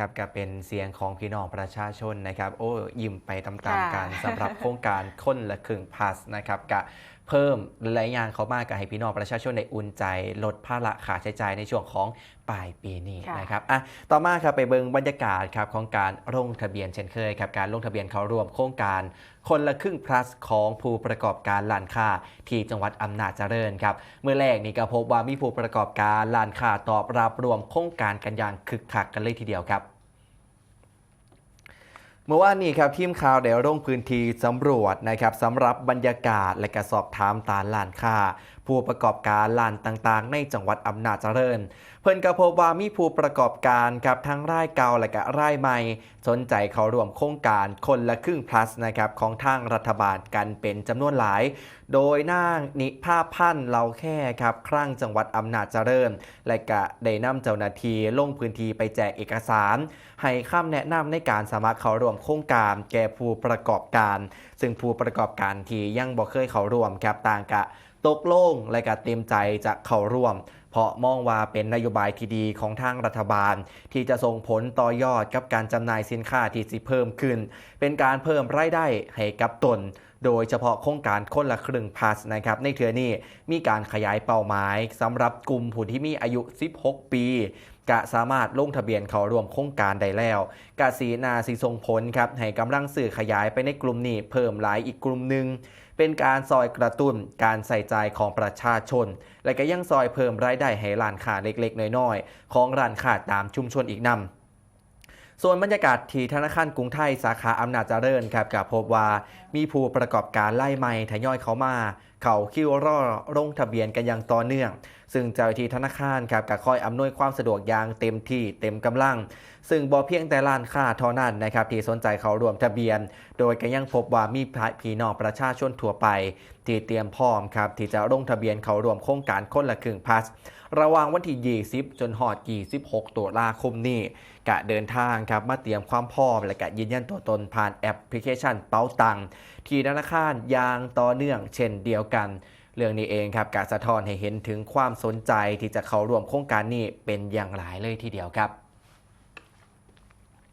ครับก็เป็นเสียงของพี่น้องประชาชนนะครับ โอ้ยิ้มไปตามๆกันค่ะสำหรับโครงการคนละครึ่งพาสนะครับกะ เพิ่มหลายอย่างเขามากกับให้พี่น้องประชาชนในอุ่นใจ ลดภาระค่าใช้จ่ายในช่วงของปลายปีนี้ค่ะนะครับอะต่อมาครับไปเบิงบรรยากาศครับของการลงทะเบียนเช่นเคยครับการลงทะเบียนเขาร่วมโครงการคนละครึ่ง plus ของผู้ประกอบการร้านค้าที่จังหวัดอำนาจเจริญครับ เมื่อแรกนี่ก็พบว่ามีผู้ประกอบการร้านค้าตอบรับรวมโครงการกันอย่างคึกคักกันเลยทีเดียวครับ เมื่อวานนี้ครับทีมข่าวได้ลงพื้นที่สำรวจนะครับสำหรับบรรยากาศและก็สอบถามตาร้านค้าผู้ประกอบการร้านต่างๆ ในจังหวัดอำนาจเจริญ เพิ่นก็พบว่ามีผู้ประกอบการครับทั้งรายเก่าและก็รายใหม่ สนใจเขาร่วมโครงการคนละครึ่ง plus นะครับของทางรัฐบาลกันเป็นจำนวนหลาย โดยนางนิภาพพันธ์เราแค่ครับครั้งจังหวัดอำนาจเจริญ และก็ได้นำเจ้าหน้าที่ลงพื้นที่ไปแจกเอกสาร ให้คำแนะนำในการสมัครเข้าร่วมโครงการแก่ผู้ประกอบการ ซึ่งผู้ประกอบการที่ยังบ่เคยเข้าร่วมครับต่างกะตกลงและก็เต็มใจจะเข้าร่วม เพราะมองว่าเป็นนโยบายที่ดีของทางรัฐบาล ที่จะส่งผลต่อยอดกับการจำหน่ายสินค้าที่สิเพิ่มขึ้น เป็นการเพิ่มรายได้ให้กับตนโดยเฉพาะโครงการคนละครึ่งพาสนะครับ ในเทือนี้มีการขยายเป้าหมายสำหรับกลุ่มผู้ที่มีอายุ 16 ปี กะสามารถลงทะเบียนเข้าร่วมโครงการได้แล้วกะสีนาสีทรงผลครับให้กำลังสื่อขยายไปในกลุ่มนี้เพิ่มหลายอีกกลุ่มหนึ่งเป็นการซอยกระตุ้นการใส่ใจของประชาชน และก็ยังซอยเพิ่มรายได้ให้ร้านค้าเล็กๆ น้อยๆ ของร้านค้าตามชุมชนอีกนำ ส่วนบรรยากาศที่ธนาคารกรุงไทยสาขาอำนาจเจริญครับกับพบว่ามีผู้ประกอบการไล่ใหม่ทยอยเข้ามา เขาคิวรอลงทะเบียนกันอย่างต่อเนื่อง ซึ่งเจ้าหน้าที่ธนาคารครับก็คอยอำนวยความสะดวกอย่างเต็มที่เต็มกำลัง ซึ่งบ่เพียงแต่ร้านค้าเท่านั้นนะครับที่สนใจเขาร่วมทะเบียน โดยก็ยังพบว่ามีพี่น้องประชาชนทั่วไป ที่เตรียมพร้อมครับที่จะลงทะเบียนเขาร่วมโครงการคนละครึ่งพาส ระหว่างวันที่ 20 จนหอด 26ตุลาคมนี้กะเดินทางครับมาเตรียมความพร้อมและกะยืนยันตัวตนผ่านแอปพลิเคชันเป๋าตังที่ธนาคารอย่างต่อเนื่องเช่นเดียวกันเรื่องนี้เองครับกะสะท้อนให้เห็นถึงความสนใจที่จะเข้าร่วมโครงการนี้เป็นอย่างหลายเลยทีเดียวครับ